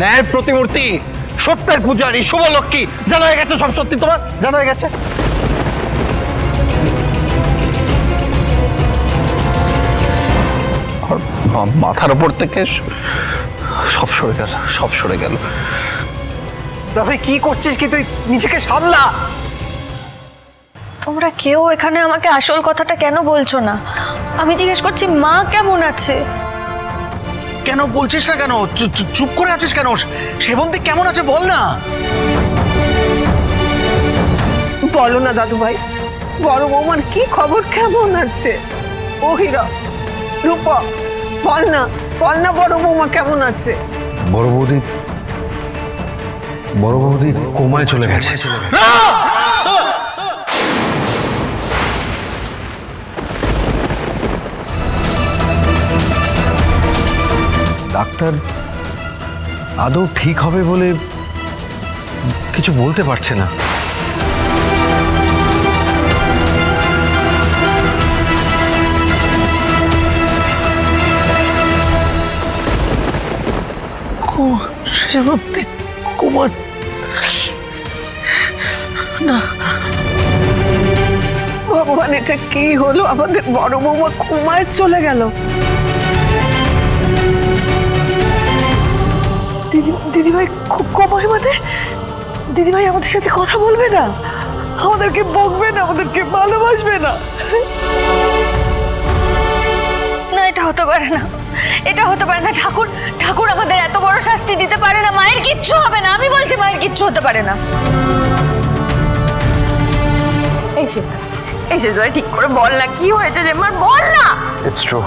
ন্যায়ের প্রতিমূর্তি সত্যের পূজারী শুভলক্ষ্মী জানা হয়ে গেছে সব সত্যি তোমার? জানা হয়ে গেছে মাথার উপর থেকে সব সরে গেল সব সরে গেল। ভাই কি করছিস কি? তুই নিজেকে সামলা। তোমরা কেউ এখানে আমাকে আসল কথাটা কেন বলছো না? আমি জিজ্ঞেস করছি মা কেমন আছে? কেন বলছিস না কেন? চুপ করে আছিস কেন? সেবন্তী কেমন আছে বল না। বলো না দাদু ভাই বড় বৌমার কি খবর কেমন আছে? ও হীরা রূপা বল না বল না বড় বৌমা কেমন আছে? বড় বৌদি বড় বৌদি কোমায় চলে গেছে। ডাক্তার আদৌ ঠিক হবে বলে কিছু বলতে পারছে না। কুমার ভগবান, এটা কি হলো? আমাদের বড় বৌমা কুমায় চলে গেল। দিদি দিদিভাই খুব কম হয় মানে? দিদিভাই আমাদের সাথে কথা বলবে না? আমাদেরকে বকবে না আমাদেরকে ভালোবাসবে না। না এটা হতে পারে না। এটা হতে পারে না। ঠাকুর ঠাকুর আমাদের এত বড় শাস্তি দিতে পারে না। মায়ের কিচ্ছু হবে না। আমি বলছি মায়ের কিচ্ছু হতে পারে না। এই শেষ এই শেষ ভাই ঠিক করে বল না কি হয়েছে যে মার বল না! ইটস ট্রু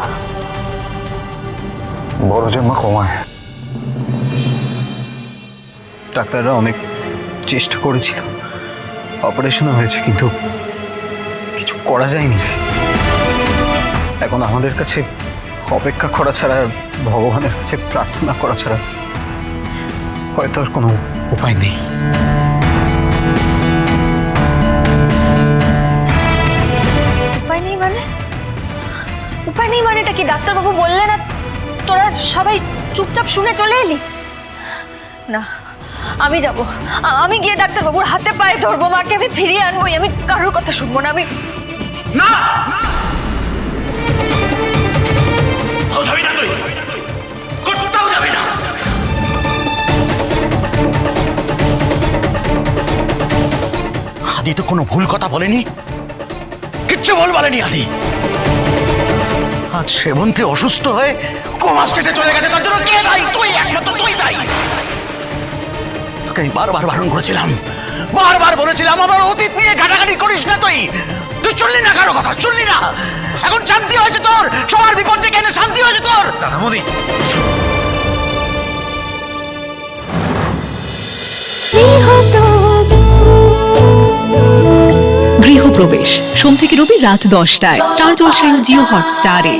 বড় জেম্মা কোমায়। ডাক্তাররা অনেক চেষ্টা করেছিল। অপারেশনও হয়েছে, কিন্তু কিছু করা যায়নি। এখন আমাদের কাছে অপেক্ষা করা ছাড়া ভগবানের কাছে প্রার্থনা করা ছাড়া হয়তো আর কোনো উপায় নেই। উপায় নেই মানে? উপায় নেই মানে এটা কি? ডাক্তারবাবু বললে না তোরা সবাই চুপচাপ শুনে চলে এলি? না। আমি যাব। আমি গিয়ে ডাক্তারবাবুর হাতে পায়ে ধরবো, মাকে আমি ফিরিয়ে আনবোই, আমি কারোর কথা শুনব না, আমি না! আদি তো কোনো ভুল কথা বলেনি। কিচ্ছু ভুল বলেনি আদি। আজ সেবন্তী অসুস্থ হয়ে কোমা স্টেটে চলে গেছে, তার জন্য কে দায়ী? তুই একমাত্র, তুই দায়ী। তোকে আমি বারবার বারণ করেছিলাম। বারবার বলেছিলাম আমার অতীত নিয়ে ঘাটাঘাটি করিস না তুই। তুই শুনলি না কারও কথা শুনলি না। এখন শান্তি হয়েছে তোর সবার বিপদ ডেকে এনে শান্তি হয়েছে তোর? দাদামণি গৃহপ্রবেশ। সোম থেকে রবি রাত দশটায়। স্টার জলসায় জিও হটস্টারে।